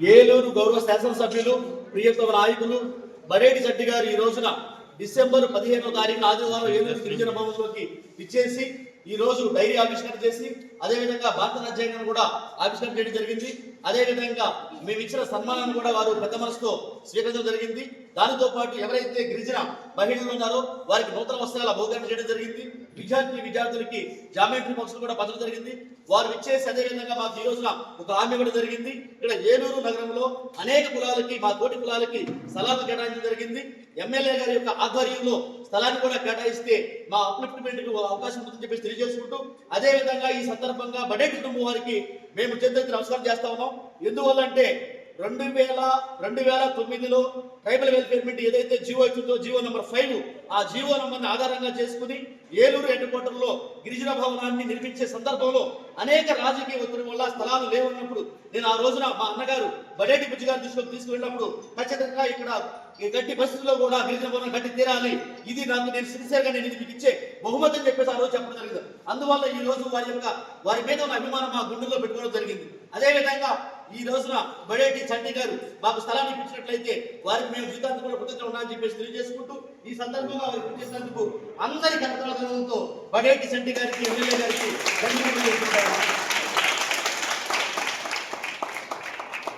ఏలూరు గౌరవ శాసనసభ్యులు ప్రియతమ నాయకులు బరేటి శెట్టి గారు ఈ రోజున డిసెంబర్ పదిహేనో తారీఖు ఆదివారం ఏలూరు గిరిజన భవన్లోకి ఇచ్చేసి ఈ రోజు డైరీ ఆవిష్కరణ చేసి అదేవిధంగా భారత రాజ్యాంగాన్ని కూడా ఆవిష్కరణ చేయడం జరిగింది. అదేవిధంగా మేము ఇచ్చిన సన్మానాన్ని కూడా వారు పెద్ద మనసుతో స్వీకరించడం జరిగింది. దానితో పాటు ఎవరైతే గిరిజన మహిళలు ఉన్నారో వారికి నూతన వస్త్రాల బహుకరణ చేయడం జరిగింది. విద్యార్థి విద్యార్థులకి జామెట్రీ బాక్సులు కూడా పంచడం జరిగింది. వారు ఇచ్చేసి అదే విధంగా మాకు ఈ రోజున ఒక హామీ ఇవ్వడం జరిగింది. ఇక్కడ ఏలూరు నగరంలో అనేక కులాలకి మా తోటి కులాలకి స్థలాలు కేటాయించడం జరిగింది. ఎమ్మెల్యే గారి యొక్క ఆధ్వర్యంలో స్థలాన్ని కూడా కేటాయిస్తే మా అప్లిఫ్ట్మెంట్కి అవకాశం ఉంటుందని చెప్పేసి తెలియజేసుకుంటూ అదే విధంగా ఈ సందర్భంగా బడే కుటుంబం వారికి మేము చేతులెత్తి నమస్కారం చేస్తా ఉన్నాం. ఎందువల్ల అంటే రెండు వేల రెండు వేల తొమ్మిదిలో ట్రైబల్ వెల్ఫేర్మెంట్ ఏదైతే జీవో ఇచ్చిందో జీవో నెంబర్ ఫైవ్ ఆ జీవో నెంబర్ని ఆధారంగా చేసుకుని ఏలూరు హెడ్ క్వార్టర్లో గిరిజన భవనాన్ని నిర్మించే సందర్భంలో అనేక రాజకీయ ఒత్తిడి వల్ల స్థలాలు లేవన్నప్పుడు నేను ఆ రోజున మా అన్నగారు బడేటి బుజ్జి గారి దృష్టిలోకి తీసుకువెళ్ళినప్పుడు ఖచ్చితంగా ఇక్కడ ఈ గట్టి పరిస్థితుల్లో కూడా గిరిజన భవనం కట్టి తీరాలి. ఇది నాకు నేను సిన్సియర్గా నేను ఇది మీకు ఇచ్చే బహుమతి అని చెప్పేసి ఆ రోజు చెప్పడం జరిగింది. అందువల్ల ఈ రోజు వారి యొక్క వారి మీద ఉన్న అభిమానం మా గుండెల్లో పెట్టుకోవడం జరిగింది. అదేవిధంగా ఈ రోజున బడేటి చంటి గారు మాకు స్థలాన్ని ఇప్పించినట్లయితే వారికి మేము జీవితాంతం కూడా కృతజ్ఞత ఉన్నామని చెప్పేసి తెలియజేసుకుంటూ ఈ సందర్భంగా వారికి ఇచ్చేసినందుకు అందరి కర్తలతో బడేటి చంటి గారికి ఎమ్మెల్యే గారికి ధన్యవాదాలు